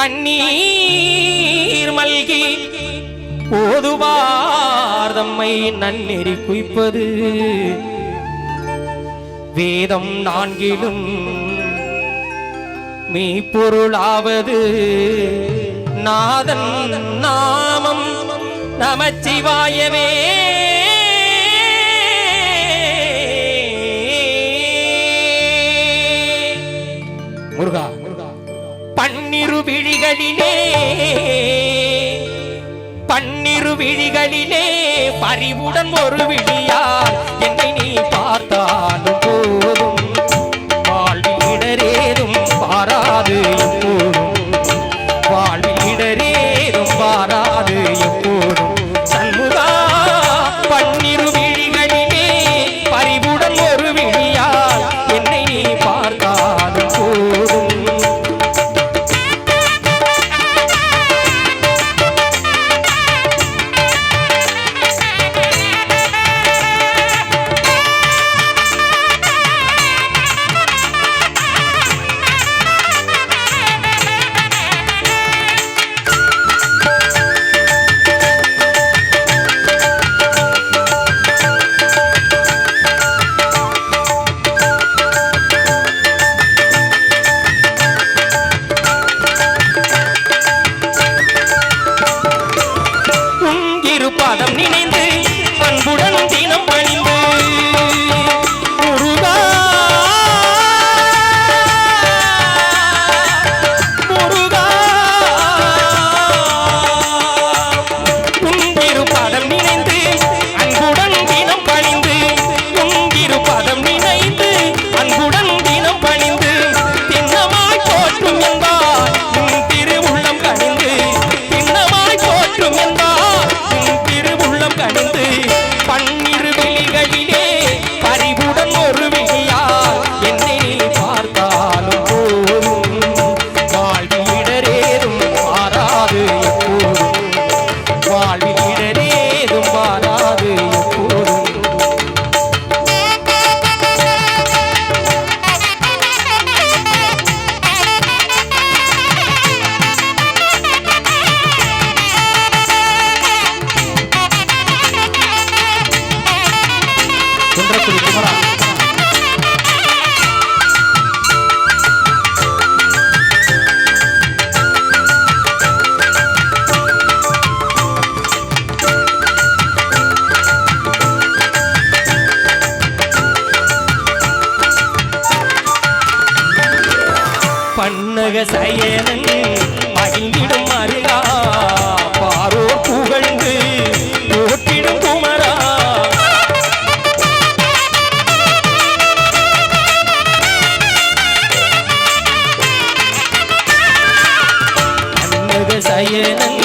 கண்ணீர் மல்கி ஓதுவார் தம்மை நன்னெறி குய்ப்பது. வேதம் நான்கிலும் மெய்ப்பொருளாவது. நாதன் நாமம் நமச்சிவாயவே. பன்னிரு விழிகளிலே பன்னிரு விழிகளிலே பறிவுடன் ஒரு விழியா பண்ணுக செயலன் மகிழ்ந்திடும் அருகா பாரோ புகழ்ந்து போட்டிடும் குமரா. பண்ணுக செயலன்